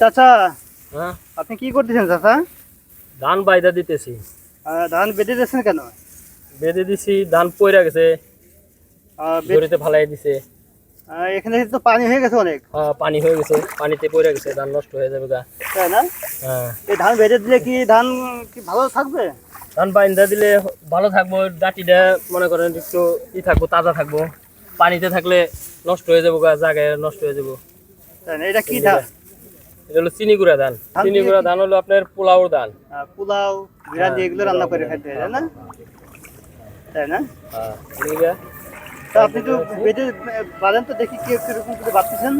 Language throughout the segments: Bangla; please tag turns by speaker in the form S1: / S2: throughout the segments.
S1: চাচা
S2: হ্যাঁ?
S1: আপনি কি করতেছেন চাচা?
S2: ধান বাইদা দিতেছি।
S1: ধান বেঁধে দিয়েছেন কেন?
S2: বেঁধে দিছি ধান পইরা গেছে ফালাই দিছে।
S1: এখানে তো পানি হয়ে গেছে অনেক।
S2: হ্যাঁ, পানি হয়ে গেছে পানিতে পইরা গেছে ধান নষ্ট হয়ে যাবে গা।
S1: তাই না?
S2: হ্যাঁ।
S1: এই ধান বেঁধে দিলে কি ধান কি ভালো থাকবে?
S2: ধান বাইন্দা দিলে ভালো থাকব ডাটিটা মনে করেন একটু ই থাকব তাজা থাকব। পানিতে থাকলে নষ্ট হয়ে যাব গা জায়গায় নষ্ট হয়ে যাব।
S1: এটা কি ধান?
S2: এটা হলো চিনি গুঁড়া ধান। চিনি
S1: দিয়ে
S2: গুঁড়া ধান হলো আপনার পোলাওর ধান।
S1: পোলাও বিরিয়ানি এগুলো রান্না করে খাইতে হয় না? তাই না?
S2: হ্যাঁ
S1: তা আপনি তো বেঁধে বাঁধেন তো দেখি কি কীরকম করে বাঁধতেছেন।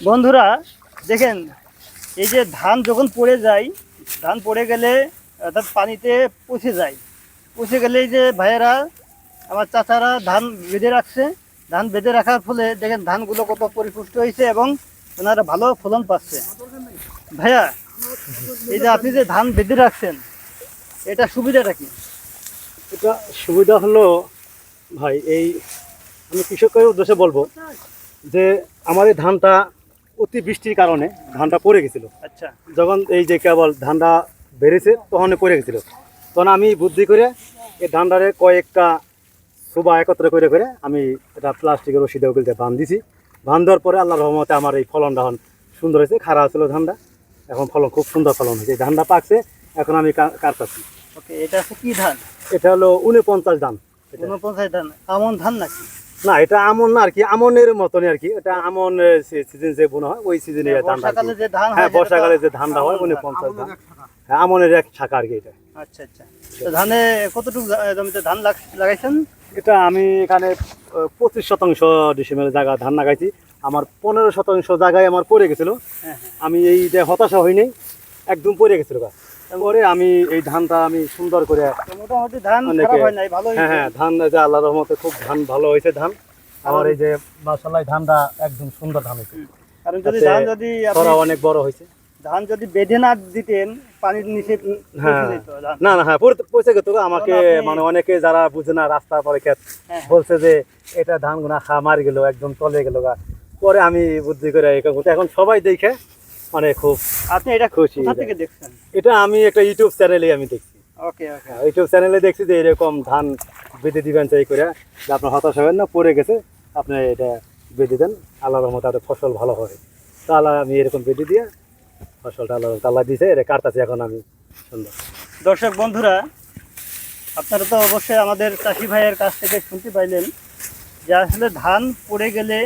S1: বন্ধুরা দেখেন এই যে ধান যখন পড়ে যায় ধান পড়ে গেলে অর্থাৎ পানিতে পচে যায়। পচে গেলে এই যে ভাইয়েরা আমার চাচারা ধান বেঁধে রাখছে। ধান বেঁধে রাখার ফলে দেখেন ধানগুলো কত পরিপুষ্ট হয়েছে এবং ওনারা ভালো ফলন পাচ্ছে। ভাইয়া এই যে আপনি যে ধান বেঁধে রাখছেন এটা সুবিধাটা কি?
S3: এটা সুবিধা হলো ভাই এই আমি কৃষকের উদ্দেশ্যে বলব যে আমার এই ধানটা অতি বৃষ্টির কারণে ধানটা পড়ে গেছিল।
S1: আচ্ছা।
S3: যখন এই যে কেবল ধানটা বেড়েছে তখন করে গেছিল। তখন আমি বুদ্ধি করে এই ধানটারে কয়েকটা সুবা একত্র করে করে আমি এটা প্লাস্টিকের রশিদে ওগুলিতে বান দিছি। বান দেওয়ার পরে আল্লাহ রহমতে আমার এই ফলনটা এখন সুন্দর হয়েছে খারাপ ছিল ধানটা। এখন ফলন খুব সুন্দর ফলন হয়েছে। ধানটা পাকছে এখন আমি কা- কাটতাছি।
S1: ওকে এটা হচ্ছে কি ধান?
S3: এটা হলো উনপঞ্চাশ ধান। এটা।
S1: ঊনপঞ্চাশ ধান। আমন ধান নাকি?
S3: না এটা আমন না আর কি আমনের মতনই আর কি। এটা আমন সিজন যে বোনা হয় ওই সিজনে ধানটা আর
S1: বর্ষাকালে যে ধান হয়
S3: হ্যাঁ বর্ষাকালে যে ধানটা হয়
S1: আমন
S3: উনি
S1: ধান।
S3: আমনের এক শাখা আর কি এটা।
S1: আচ্ছা আচ্ছা। ধানে কতটুকু জমিতে ধান লাগ- লাগাইছেন?
S3: এটা আমি এখানে পঁচিশ শতাংশ ডিসেম্বরের জায়গা ধান লাগাইছি। আমার পনেরো শতাংশ জায়গায় আমার পড়ে গেছিল।
S1: হ্যাঁ হ্যাঁ।
S3: আমি এই যে হতাশা হইনি একদম পড়ে গেছিল গাছ পরে আমি এই ধানটা আমি সুন্দর করে
S1: মোটামুটি ধান হয়
S3: হ্যাঁ হ্যাঁ ধান যে আল্লাহ রহমতে খুব ধান ভালো হয়েছে ধান। আমার এই যে মাসাল্লাহ ধানটা একদম সুন্দর ধান হয়েছে।
S1: কারণ যদি ধান যদি
S3: অনেক বড় হয়েছে।
S1: ধান যদি বেঁধে না দিতেন পানির নিচে
S3: হ্যাঁ। না না হ্যাঁ পৌঁছে গেত আমাকে মানে অনেকে যারা বুঝে না পরে ক্ষেত
S1: হ্যাঁ।
S3: বলছে যে এটা ধান গুনা খা মারি গেল একদম তলে গেল গা। পরে আমি বুদ্ধি করে এখন সবাই দেখে মানে খুব
S1: আপনি এটা
S3: খুশি এটা।
S1: থেকে দেখছেন?
S3: এটা আমি একটা ইউটিউব চ্যানেলে আমি দেখছি।
S1: ওকে ওকে
S3: ইউটিউব চ্যানেলে দেখছি যে এরকম ধান বেঁধে দিবেন চাই করে। আপনার হতাশ হবেন না পড়ে গেছে আপনি এটা বেঁধে দেন। আল্লাহ রহমতে আপনার ফসল ভালো হয় তাহলে আমি এরকম বেঁধে দিয়ে ফসলটা আল্লাহ দিয়েছে এটা কাটতাছি এখন আমি। সুন্দর।
S1: দর্শক, বন্ধুরা, আপনারা তো অবশ্যই আমাদের চাষি ভাইয়ের কাছ থেকে শুনতে পাইলেন যে আসলে ধান পড়ে গেলে,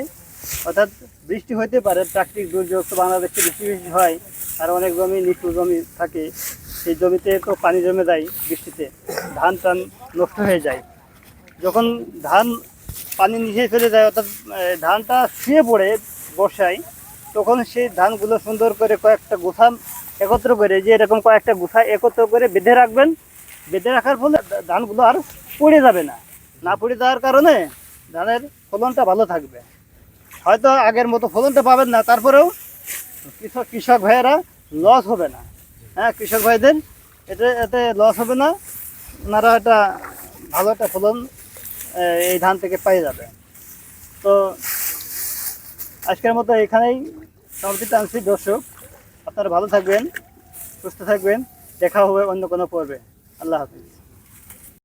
S1: অর্থাৎ বৃষ্টি হইতে পারে, প্রাকৃতিক দুর্যোগ, তো বাংলাদেশে বেশি বেশি হয়, আর অনেক জমি নিচু জমি থাকে, সেই জমিতে তো পানি জমে যায় বৃষ্টিতে, ধান টান নষ্ট হয়ে যায়। যখন ধান পানি নিচে চলে যায়, অর্থাৎ ধানটা শুয়ে পড়ে বর্ষায় তখন সেই ধানগুলো সুন্দর করে কয়েকটা গোছা একত্র করে, যে এরকম কয়েকটা গোছা একত্র করে বেঁধে রাখবেন। বেঁধে রাখার ফলে ধানগুলো আর পড়ে যাবে না। না পড়ে যাওয়ার কারণে ধানের ফলনটা ভালো থাকবে। হয়তো আগের মতো ফলনটা পাবেন না, তারপরেও কৃষক কৃষক ভাইয়েরা লস হবে না। হ্যাঁ কৃষক ভাইদের এতে এতে লস হবে না। ওনারা একটা ভালো একটা ফলন এই ধান থেকে পেয়ে যাবে। তো আজকের মতো এখানেই সমাপ্তি টানছি দর্শক। আপনারা ভালো থাকবেন, সুস্থ থাকবেন। দেখা হবে অন্য কোনো পর্বে। আল্লাহ হাফিজ।